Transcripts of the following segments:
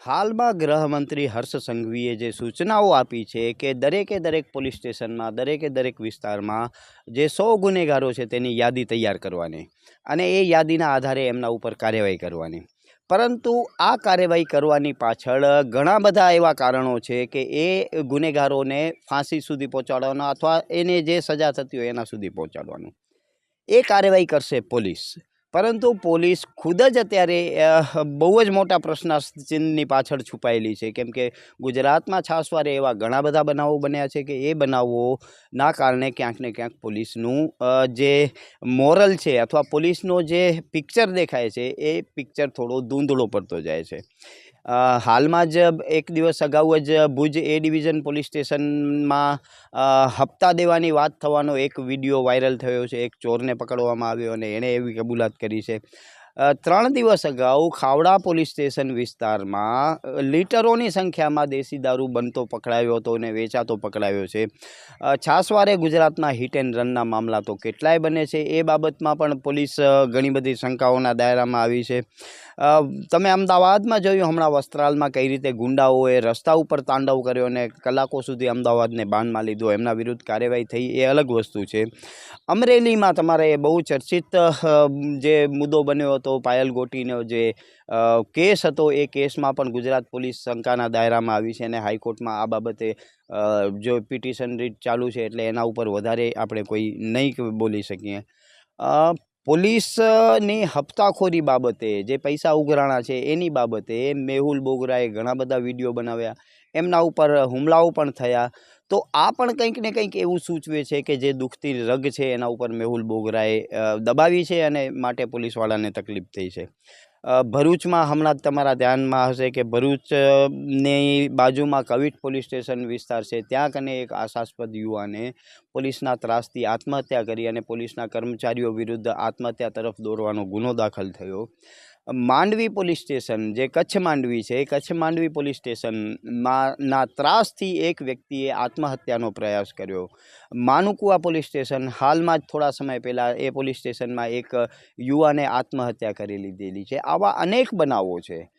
હાલમાં ગૃહમંત્રી હર્ષ સંઘવીએ જે સૂચનાઓ આપી છે કે દરેકે દરેક પોલીસ સ્ટેશનમાં, દરેકે દરેક વિસ્તારમાં જે સો ગુનેગારો છે તેની યાદી તૈયાર કરવાની અને એ યાદીના આધારે એમના ઉપર કાર્યવાહી કરવાની. પરંતુ આ કાર્યવાહી કરવાની પાછળ ઘણા બધા એવા કારણો છે કે એ ગુનેગારોને ફાંસી સુધી પહોંચાડવાનો અથવા એને જે સજા થતી હોય એના સુધી પહોંચાડવાનું. એ કાર્યવાહી કરશે પોલીસ. પરંતુ પોલીસ ખુદ જ અત્યારે બહુ જ મોટા પ્રશ્નાચિહ્નની પાછળ છુપાયેલી છે. કેમ કે ગુજરાતમાં છાસવારે એવા ઘણા બધા બનાવો બન્યા છે કે એ બનાવોના કારણે ક્યાંક ને ક્યાંક પોલીસનું જે મોરલ છે અથવા પોલીસનો જે પિક્ચર દેખાય છે, એ પિક્ચર થોડો ધૂંધળો પડતો જાય છે. હાલમાં જ એક દિવસ અગાઉ જ ભુજ એ ડિવિઝન પોલીસ સ્ટેશનમાં હપ્તા દેવાની વાત થવાનો એક વીડિયો વાયરલ થયો છે. એક ચોરને પકડવામાં આવ્યો અને એણે એવી કબૂલાત કરી છે. ત્રણ દિવસ અગાઉ ખાવડા પોલીસ સ્ટેશન વિસ્તારમાં લીટરોની સંખ્યામાં દેશી દારૂ બનતો પકડાયો હતો અને વેચાતો પકડાયો છે. છાસવારે ગુજરાતના હિટ એન્ડ રનના મામલા તો કેટલાય બને છે, એ બાબતમાં પણ પોલીસ ઘણી બધી શંકાઓના દાયરામાં આવી છે. તમે અમદાવાદમાં જોયું હમણાં વસ્ત્રાલમાં કઈ રીતે ગુંડાઓએ રસ્તા ઉપર તાંડવ કર્યો અને કલાકો સુધી અમદાવાદને બાનમાં લીધો, એમના વિરુદ્ધ કાર્યવાહી થઈ, એ અલગ વસ્તુ છે. અમરેલીમાં તમારે બહુ ચર્ચિત જે મુદ્દો બન્યો હતો પાયલ ગોટીનો જે કેસ હતો એ કેસમાં પણ ગુજરાત પોલીસ શંકાના દાયરામાં આવી છે અને હાઈકોર્ટમાં આ બાબતે જો પિટિશન રીટ ચાલુ છે એટલે એના ઉપર વધારે આપણે કોઈ નહીં બોલી શકીએ. પોલીસની હપ્તાખોરી બાબતે જે પૈસા ઉઘરાણા છે એની બાબતે મેહુલ બોગરાએ ઘણા બધા વીડિયો બનાવ્યા. એમના ઉપર હુમલાઓ પણ થયા. તો આ પણ કંઈક ને કંઈક એવું સૂચવે છે કે જે દુઃખતી રગ છે એના ઉપર મેહુલ બોગરાએ દબાવી છે અને માટે પોલીસવાળાને તકલીફ થઈ છે. ભરૂચમાં હમણાં તમારા ધ્યાનમાં હશે કે ભરૂચની બાજુમાં કવિટ પોલીસ સ્ટેશન વિસ્તાર છે. ત્યાં કને એક આશાસ્પદ યુવાને પોલીસના ત્રાસથી આત્મહત્યા કરી અને પોલીસના કર્મચારીઓ વિરુદ્ધ આત્મહત્યા તરફ દોરવાનો ગુનો દાખલ થયો. માંડવી પોલીસ સ્ટેશન જે કચ્છ માંડવી છે એ કચ્છ માંડવી પોલીસ સ્ટેશનમાં ના ત્રાસથી એક વ્યક્તિએ આત્મહત્યાનો પ્રયાસ કર્યો. માનુકુવા પોલીસ સ્ટેશન હાલમાં જ થોડા સમય પહેલાં એ પોલીસ સ્ટેશનમાં એક યુવાને આત્મહત્યા કરી લીધેલી છે. આવા અનેક બનાવો છે.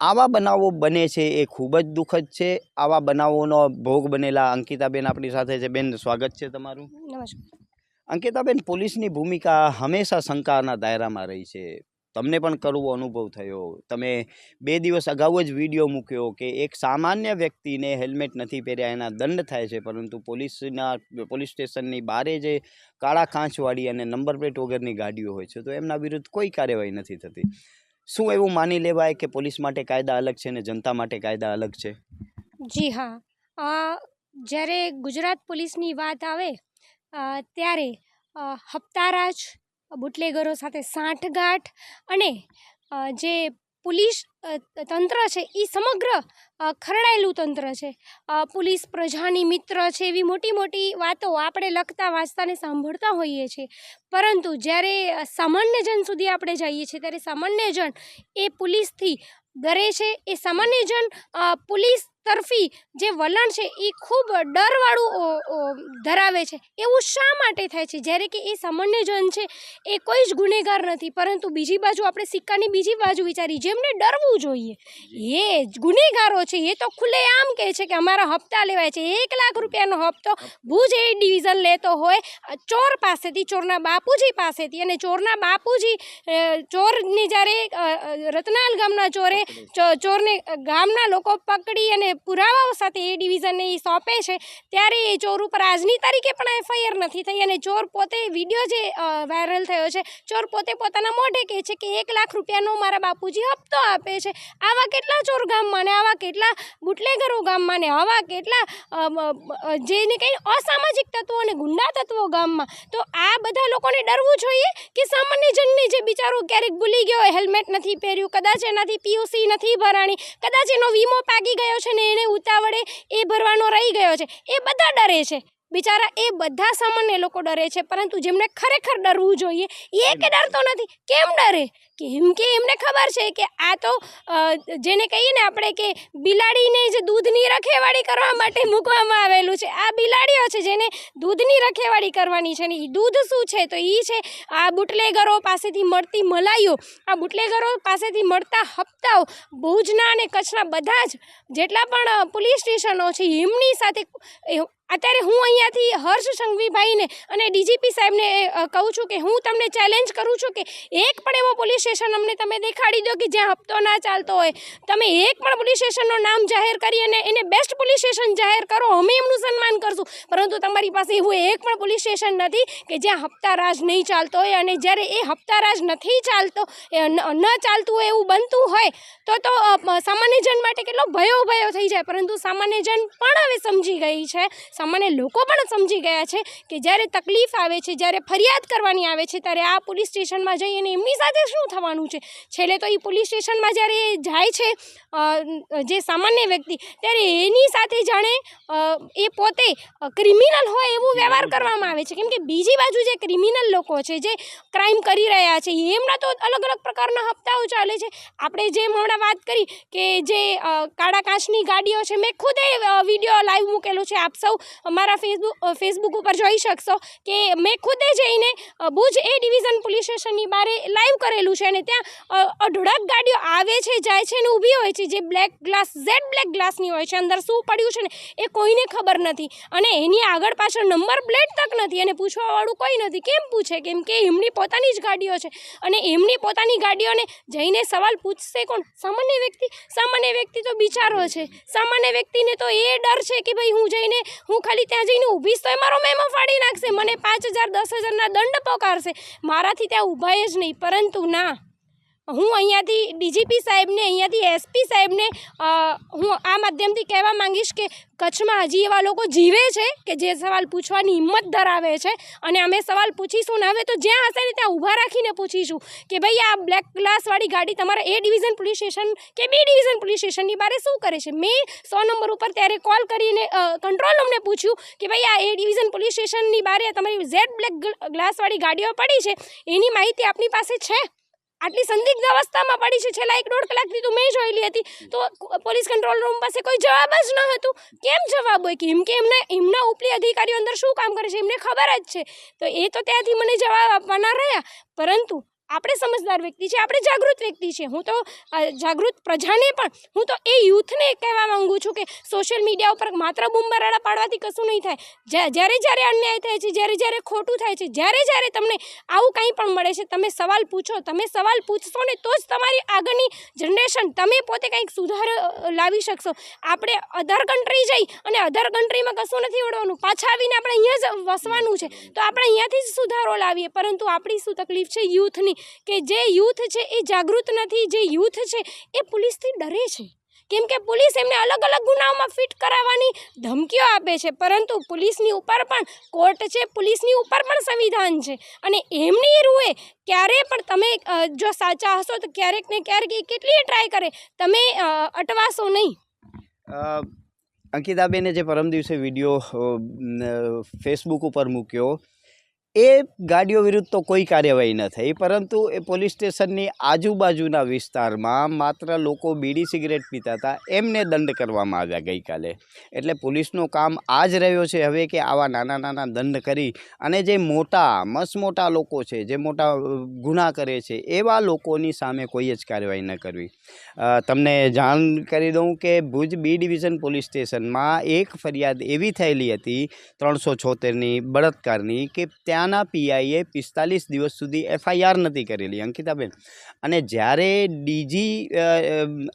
આવા બનાવો બને છે એ ખૂબ જ દુઃખદ છે. આવા બનાવોનો ભોગ બનેલા અંકિતાબેન આપણી સાથે છે. બેન સ્વાગત છે તમારું. નમસ્કાર. અંકિતાબેન પોલીસની ભૂમિકા હંમેશા શંકાના દાયરામાં રહી છે. તમને પણ કરવો અનુભવ થયો તમે બે દિવસ અગાઉ જ વીડિયો મૂક્યો કે એક સામાન્ય વ્યક્તિને હેલ્મેટ નથી પહેર્યા, એના દંડ થાય છે, પરંતુ પોલીસના, પોલીસ સ્ટેશનની બારે જે કાળા કાંચવાળી અને નંબર પ્લેટ વગરની ગાડીઓ હોય છે, તો એમના વિરુદ્ધ કોઈ કાર્યવાહી નથી થતી. શું એવું માની લેવાય કે પોલીસ માટે કાયદા અલગ છે ને જનતા માટે કાયદા અલગ છે? જી હા. જ્યારે ગુજરાત પોલીસની વાત આવે ત્યારે હપ્તારાજ બુટલેગરો સાથે સાંઠગાંઠ અને જે પોલીસ તંત્ર છે એ સમગ્ર ખરડાયેલું તંત્ર છે. પોલીસ પ્રજાની મિત્ર છે, એવી મોટી મોટી વાતો આપણે લખતા વાંચતાને સાંભળતા હોઈએ છીએ. પરંતુ જ્યારે સામાન્ય જન સુધી આપણે જઈએ છીએ, ત્યારે સામાન્ય જન એ પોલીસથી ડરે છે, એ સામાન્ય જન પોલીસ તરફી જે વલણ છે એ ખૂબ ડરવાળું ધરાવે છે. એવું શા માટે થાય છે? જ્યારે કે એ સામાન્ય જન છે એ કોઈ જ ગુનેગાર નથી. પરંતુ બીજી બાજુ આપણે સિક્કાની બીજી બાજુ વિચારી જેમને ડરવું જોઈએ. એ જ ગુનેગારો છે. એ તો ખુલ્લેઆમ કહે છે કે અમારા હપ્તા લેવાય છે. એક લાખ રૂપિયાનો હપ્તો ભુજ એ ડિવિઝન લેતો હોય ચોર પાસેથી ચોરના બાપુજી પાસેથી. અને ચોરના બાપુજી ચોરને જ્યારે રતનાલ ગામના ચોરે ચો- ચોરને ગામના લોકો પકડી અને પુરાવાઓ સાથે એ ડિવિઝનને એ સોંપે છે, ત્યારે એ ચોર ઉપર આજની તારીખે પણ એફઆઈઆર નથી થઈ અને ચોર પોતે વીડિયો જે વાયરલ થયો છે, ચોર પોતે પોતાના મોઢે કહે છે કે એક લાખ રૂપિયાનો મારા બાપુજી હપ્તો આપે છે. આવા કેટલા ચોર ગામમાં ને આવા કેટલા બુટલેગરો ગામમાં ને આવા કેટલા જેને કંઈ અસામાજિક તત્વો અને ગુંડા તત્વો ગામમાં, તો આ બધા લોકોને ડરવું જોઈએ કે સામાન્ય જનને જે બિચારો ક્યારેક ભૂલી ગયો હેલ્મેટ નથી પહેર્યું, કદાચ એનાથી પીયુસી નથી ભરાણી, કદાચ એનો વીમો પાકી ગયો છે ને એને ઉતાવળે એ ભરવાનો રહી ગયો છે. એ બધા ડરે છે. બિચારા એ બધા સામાન્ય લોકો ડરે છે પરંતુ જેમને ખરેખર ડરવું જોઈએ એ કે ડરતો નથી. કેમ ડરે? કેમ કે એમને ખબર છે કે આ તો જેને કહીએ ને આપણે કે બિલાડીને જે દૂધની રખેવાળી કરવા માટે મૂકવામાં આવેલું છે. આ બિલાડીઓ છે જેને દૂધની રખેવાળી કરવાની છે ને એ દૂધ શું છે? તો એ છે આ બુટલેગરો પાસેથી મળતી મલાઈઓ. આ બુટલેગરો પાસેથી મળતા હપ્તાઓ ભુજના અને કચ્છના બધા જ જેટલા પણ પોલીસ સ્ટેશનો છે એમની સાથે અત્યારે હું અહીંયાથી હર્ષ સંઘવીભાઈને અને ડીજીપી સાહેબને કહું છું કે હું તમને ચેલેન્જ કરું છું કે એક પણ એવો પોલીસ સ્ટેશન અમને તમે દેખાડી દો કે જ્યાં હપ્તો ના ચાલતો હોય. તમે એક પણ પોલીસ સ્ટેશનનું નામ જાહેર કરી અને એને બેસ્ટ પોલીસ સ્ટેશન જાહેર કરો, અમે એમનું સન્માન કરશું. પરંતુ તમારી પાસે એવું એક પણ પોલીસ સ્ટેશન નથી કે જ્યાં હપ્તા રાજ નહીં ચાલતો હોય અને જ્યારે એ હપ્તા રાજ નથી ચાલતો, એ ન ચાલતું હોય એવું બનતું હોય, તો તો સામાન્યજન સામાન્ય જન માટે કેટલો ભયો ભયો થઈ જાય. પરંતુ સામાન્ય જન પણ હવે સમજી ગઈ છે. સામાન્ય લોકો પણ સમજી ગયા છે કે જ્યારે તકલીફ આવે છે, જ્યારે ફરિયાદ કરવાની આવે છે, ત્યારે આ પોલીસ સ્ટેશનમાં જઈ અને એમની સાથે શું થવાનું છે? છેલ્લે તો એ પોલીસ સ્ટેશનમાં જ્યારે એ જાય છે જે સામાન્ય વ્યક્તિ, ત્યારે એની સાથે જાણે એ પોતે ક્રિમિનલ હોય એવું વ્યવહાર કરવામાં આવે છે. કેમ કે બીજી બાજુ જે ક્રિમિનલ લોકો છે, જે ક્રાઇમ કરી રહ્યા છે, એમના તો અલગ અલગ પ્રકારના હપ્તાઓ ચાલે છે. આપણે જેમ હમણાં વાત કરી કે જે કાળા કાચની ગાડીઓ છે, મેં ખુદે વીડિયો લાઈવ મૂકેલો છે. આપ સૌ મારા ફેસબુક ફેસબુક ઉપર જોઈ શકશો કે મેં ખુદે જઈને ભુજ એ ડિવિઝન પોલીસ સ્ટેશનની બહાર લાઈવ કરેલું છે અને ત્યાં અઢળક ગાડીઓ આવે છે, જાય છે અને ઊભી હોય છે, જે બ્લેક ગ્લાસ ઝેડ બ્લેક ગ્લાસની હોય છે, અંદર શું પડ્યું છે ને એ કોઈને ખબર નથી. અને એની આગળ પાછળ નંબર પ્લેટ તક નથી અને પૂછવાવાળું કોઈ નથી. કેમ પૂછે? કેમ કે એમની પોતાની જ ગાડીઓ છે. અને એમની પોતાની ગાડીઓને જઈને સવાલ પૂછશે કોણ? સામાન્ય વ્યક્તિ? સામાન્ય વ્યક્તિ તો બિચારો છે. સામાન્ય વ્યક્તિને તો એ ડર છે કે ભાઈ હું જઈને હું ખાલી ત્યાં જઈને ઊભીશ તો એ મારો મેમો ફાડી નાખશે. મને પાંચ હજાર, દસ હજારના દંડ પોકારશે. મારાથી ત્યાં ઊભાય જ નહીં. પરંતુ ના. હું અહીંયાથી ડીજીપી સાહેબને, અહીંયાથી એસપી સાહેબને હું આ માધ્યમથી કહેવા માંગીશ કે કચ્છમાં હજી એવા લોકો જીવે છે કે જે સવાલ પૂછવાની હિંમત ધરાવે છે? અને અમે સવાલ પૂછીશું ને હવે તો જ્યાં હશે ને ત્યાં ઊભા રાખીને પૂછીશું કે ભાઈ આ બ્લેક ગ્લાસવાળી ગાડી તમારા એ ડિવિઝન પોલીસ સ્ટેશન કે બી ડિવિઝન પોલીસ સ્ટેશનની બારે શું કરે છે? મેં સો નંબર ઉપર ત્યારે કોલ કરીને કંટ્રોલ રૂમને પૂછ્યું કે ભાઈ આ એ ડિવિઝન પોલીસ સ્ટેશનની બારે તમારી ઝેડ બ્લેક ગ્લાસવાળી ગાડીઓ પડી છે? એની માહિતી આપની પાસે છે? આટલી સંદિગ્ધ અવસ્થામાં પડી છે. છેલ્લા એક દોઢ કલાકથી તો મેં જોયેલી હતી. તો પોલીસ કંટ્રોલ રૂમ પાસે કોઈ જવાબ જ ન હતું. કેમ જવાબ હોય? કેમ કે એમને, એમના ઉપલી અધિકારીઓ અંદર શું કામ કરે છે? એમને ખબર જ છે. તો એ તો ત્યાંથી મને જવાબ આપવાના રહ્યા. પરંતુ આપણે સમજદાર વ્યક્તિ છે, આપણે જાગૃત વ્યક્તિ છે. હું તો જાગૃત પ્રજાને પણ, હું તો એ યુથને કહેવા માંગુ છું કે સોશિયલ મીડિયા ઉપર માત્ર બૂમબરાડા પાડવાથી કશું નહીં થાય. જ્યારે જ્યારે અન્યાય થાય છે, જ્યારે જ્યારે ખોટું થાય છે, જ્યારે જ્યારે તમને આવું કંઈ પણ મળે છે, તમે સવાલ પૂછો, તમે સવાલ પૂછશો ને તો જ તમારી આગળની જનરેશન તમે પોતે કંઈક સુધાર લાવી શકશો. આપણે અધર કન્ટ્રી જઈ અને અધર કન્ટ્રીમાં કશું નથી ઓળવાનું પાછા આવીને આપણે અહીંયા જ વસવાનું છે. તો આપણે અહીંયાથી જ સુધારો લાવીએ. પરંતુ આપણી શું તકલીફ છે? યુથની. કે જે યુથ છે એ જાગૃત નથી, જે યુથ છે એ પોલીસથી ડરે છે. કેમ કે પોલીસ એમને અલગ અલગ ગુનાઓમાં ફિટ કરાવવાની ધમકીઓ આપે છે, પરંતુ પોલીસની ઉપર પણ, કોર્ટ છે, પોલીસની ઉપર પણ સંવિધાન છે. અને એમની રૂએ ક્યારે પણ તમે જો સાચા હશો તો ક્યારેક ને ક્યારેક એ કેટલી ટ્રાય કરે. તમે અટવાશો નહીં. અંકિતાબેને જે પરમ દિવસે વીડિયો ફેસબુક ઉપર મૂક્યો એ ગાડીઓ વિરુદ્ધ તો કોઈ કાર્યવાહી ન થઈ, પરંતુ એ પોલીસ સ્ટેશનની આજુબાજુના વિસ્તારમાં માત્ર લોકો બીડી સિગરેટ પીતા હતા, એમને દંડ કરવામાં આવ્યા ગઈકાલે. એટલે પોલીસનું કામ આ જ રહ્યો છે હવે કે આવા નાના નાના દંડ કરી અને જે મોટા મસમોટા મોટા લોકો છે, જે મોટા ગુના કરે છે, એવા લોકોની સામે કોઈ જ કાર્યવાહી ન કરવી. તમને જાણ કરી દઉં કે ભુજ બી ડિવિઝન પોલીસ સ્ટેશનમાં એક ફરિયાદ એવી થયેલી હતી, ત્રણસો છોતેરની બળાત્કારની, કે ત્યાંના પીઆઈએ પિસ્તાલીસ દિવસ સુધી એફઆઈઆર નથી કરેલી, અંકિતાબેન. અને જ્યારે ડીજી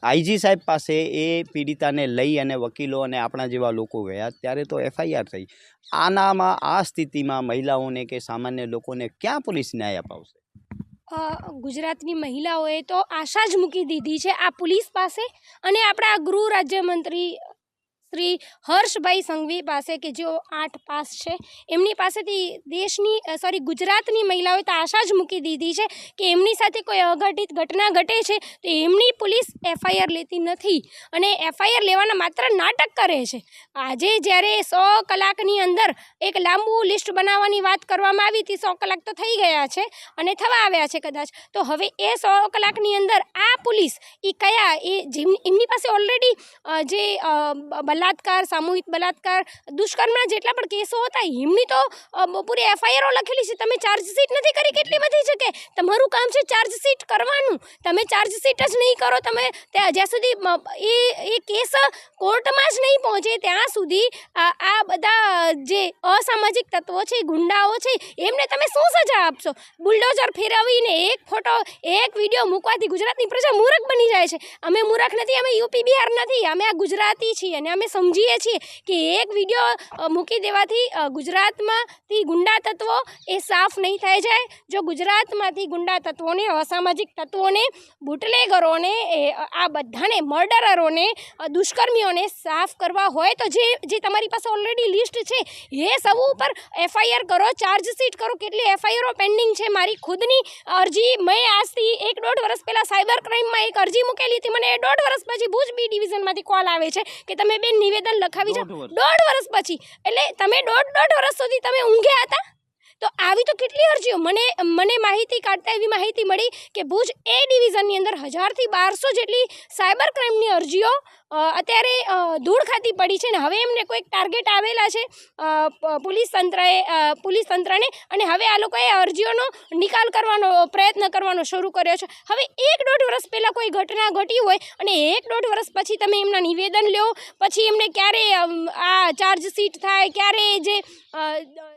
આઈજી સાહેબ પાસે એ પીડિતાને લઈ અને વકીલો અને આપણા જેવા લોકો ગયા, ત્યારે તો એફઆઈઆર થઈ. આનામાં, આ સ્થિતિમાં મહિલાઓને કે સામાન્ય લોકોને ક્યાં પોલીસ ન્યાય અપાવશે? ગુજરાતની મહિલાઓએ તો આશા જ મૂકી દીધી છે આ પોલીસ પાસે અને આપણા ગૃહ રાજ્યમંત્રી શ્રી હર્ષભાઈ સંઘવી પાસે કે જેઓ આઠ પાસ છે, એમની પાસેથી દેશની સોરી ગુજરાતની મહિલાઓએ તો આશા જ મૂકી દીધી છે કે એમની સાથે કોઈ અઘટિત ઘટના ઘટે છે, તો એમની પોલીસ એફઆઈઆર લેતી નથી અને એફઆઈઆર લેવાના માત્ર નાટક કરે છે. આજે જ્યારે સો કલાકની અંદર એક લાંબુ લિસ્ટ બનાવવાની વાત કરવામાં આવી હતી, સો કલાક તો થઈ ગયા છે અને થવા આવ્યા છે કદાચ, તો હવે એ સો કલાકની અંદર આ પોલીસ એ કયા, એ જેમ, એમની પાસે ઓલરેડી જે બલાત્કાર, સામૂહિક બલાત્કાર, દુષ્કર્મના જેટલા પણ કેસો હતા, એમની તો પૂરી એફઆઈઆરો લખેલી છે. તમે ચાર્જશીટ નથી કરી કેટલી બધી છે કે તમારું કામ છે ચાર્જશીટ કરવાનું. તમે ચાર્જશીટ જ નહીં કરો, તમે ત્યાં જ્યાં સુધી એ એ કેસ કોર્ટમાં જ નહીં પહોંચે, ત્યાં સુધી આ બધા, જે અસામાજિક તત્વો છે, ગુંડાઓ છે, એમને તમે શું સજા આપશો? બુલડોઝર ફેરવીને એક ફોટો, એક વીડિયો મૂકવાથી ગુજરાતની પ્રજા મૂર્ખ બની જાય છે. અમે મૂર્ખ નથી, અમે યુપી, બિહાર નથી, અમે આ ગુજરાતી છીએ અને અમે સમજીએ છીએ કે એક વીડિયો મૂકી દેવાથી ગુજરાતમાંથી ગુંડા તત્વો એ સાફ નહીં થઈ જાય. જો ગુજરાતમાંથી ગુંડા તત્વોને, અસામાજિક તત્વોને, બુટલેગરોને, એ આ બધાને, મર્ડરરોને દુષ્કર્મીઓને સાફ કરવા હોય તો જે જે તમારી પાસે ઓલરેડી લિસ્ટ છે, એ સૌ ઉપર એફઆઈઆર કરો ચાર્જશીટ કરો, કેટલી એફઆઈઆરો પેન્ડિંગ છે મારી ખુદની અરજી. મેં આજથી એક દોઢ વર્ષ પહેલાં સાયબર ક્રાઇમમાં એક અરજી મૂકેલી હતી. મને દોઢ વર્ષ પછી ભુજ બી ડિવિઝનમાંથી કોલ આવે છે કે તમે બેન નિવેદન લખાવી જાઓ. દોઢ વર્ષ. પછી. એટલે તમે દોઢ દોઢ વર્ષ સુધી તમે ઊંઘ્યા હતા? તો આવી તો કેટલી અરજીઓ? મને મને માહિતી કાઢતા એવી માહિતી મળી કે ભુજ એ ડિવિઝનની અંદર હજારથી બારસો જેટલી સાયબર ક્રાઇમની અરજીઓ અત્યારે ધૂળ ખાતી પડી છે ને હવે એમને કોઈક ટાર્ગેટ આવેલા છે પોલીસ તંત્રએ પોલીસ તંત્રને અને હવે આ લોકોએ અરજીઓનો નિકાલ કરવાનો, પ્રયત્ન કરવાનો શરૂ કર્યો છે. હવે એક દોઢ વર્ષ પહેલાં કોઈ ઘટના ઘટી હોય અને એક દોઢ વર્ષ પછી તમે એમના નિવેદન લ્યો, પછી એમને ક્યારે આ ચાર્જશીટ થાય, ક્યારે જે